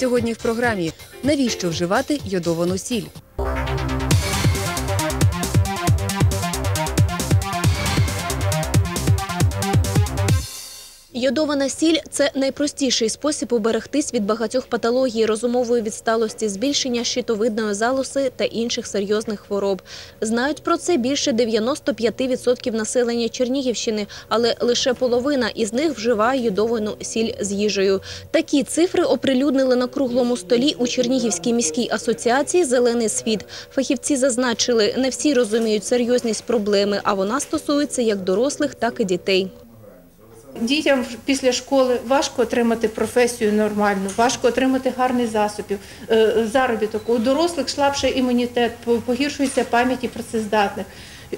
Сьогодні в програмі навіщо вживати йодовану сіль? Йодована сіль це найпростіший спосіб уберегтись від багатьох патологій, розумової відсталості, збільшення щитовидної залози та інших серйозних хвороб. Знають про це більше 95% населення Чернігівщини, але лише половина із них вживає йодовану сіль з їжею. Такі цифри оприлюднили на круглому столі у Чернігівській міській асоціації Зелений світ. Фахівці зазначили, не всі розуміють серйозність проблеми, а вона стосується як дорослих, так і дітей. Дітям після школи важко отримати професію нормальну, важко отримати гарний засобів, е, заробіток. У дорослих слабший імунітет, погіршується пам'ять і працездатних.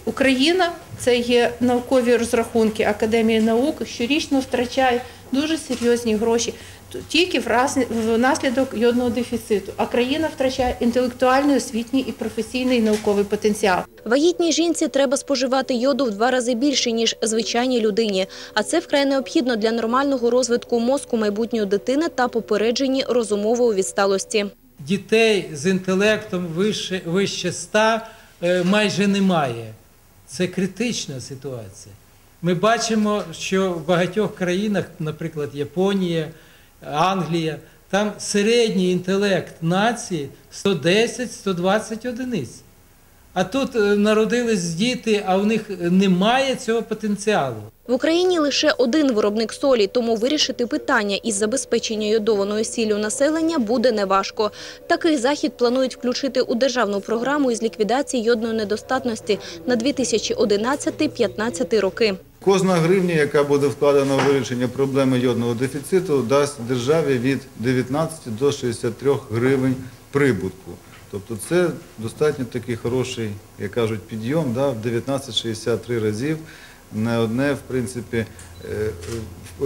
Україна це є наукові розрахунки Академії наук, щорічно втрачає дуже серйозні гроші тільки враз- внаслідок йодного дефіциту. А країна втрачає інтелектуальний, освітній і професійний науковий потенціал. Вагітній жінці треба споживати йоду в два рази більше, ніж звичайній людині. А це вкрай необхідно для нормального розвитку мозку майбутньої дитини та попередженні розумової відсталості. дітей з інтелектом вище, вище 100 е, майже немає. Це критична ситуація. Ми бачимо, що в багатьох країнах, наприклад, Японія, Англія, там середній інтелект нації 110-120 одиниць. А тут е, народились діти, а у них немає цього потенціалу. В Україні лише один виробник солі, тому вирішити питання із забезпечення йодованою сіллю населення буде неважко. Такий захід планують включити у державну програму із ліквідації йодної недостатності на 2011-2015 роки. Кожна гривня, яка буде вкладена в вирішення проблеми йодного дефіциту, дасть державі від 19 до 63 гривень прибутку. Тобто це достатньо такий хороший, як кажуть, підйом да, в 19-63 разів на одне, в принципі, е, е,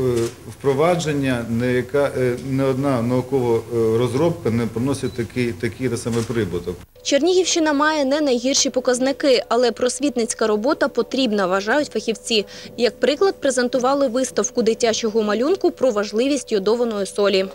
впровадження, не, яка, не одна наукова е, розробка не приносить такий, такий саме прибуток. Чернігівщина має не найгірші показники, але просвітницька робота потрібна, вважають фахівці. Як приклад, презентували виставку дитячого малюнку про важливість йодованої солі.